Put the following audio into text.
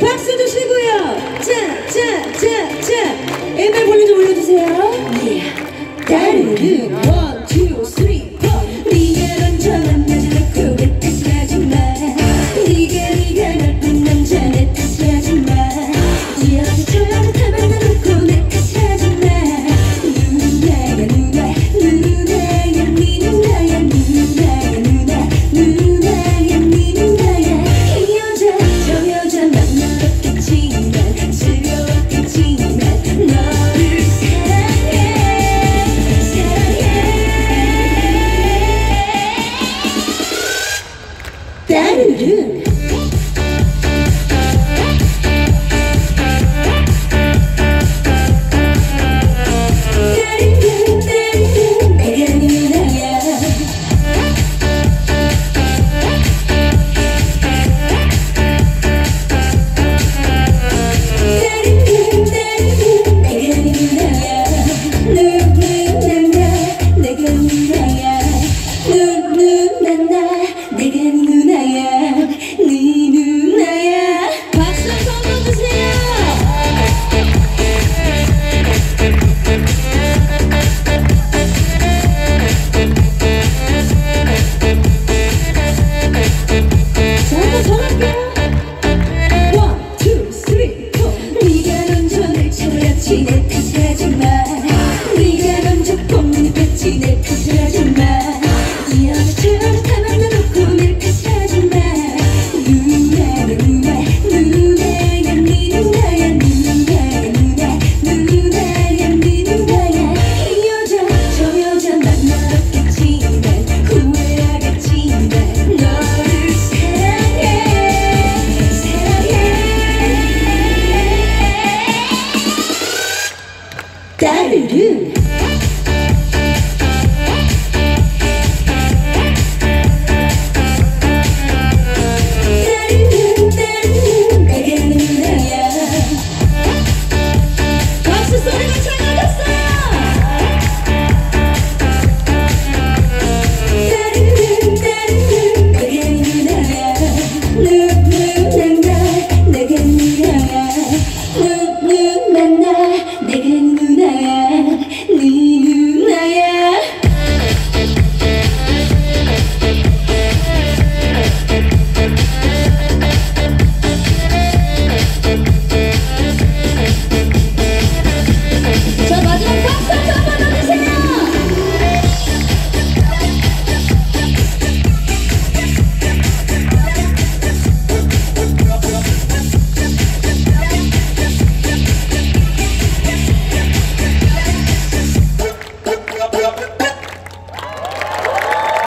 박수 주시고요. 자자자자. MR 볼륨 좀 올려주세요. 예. yeah. I didn't do. she. Daddy, dude.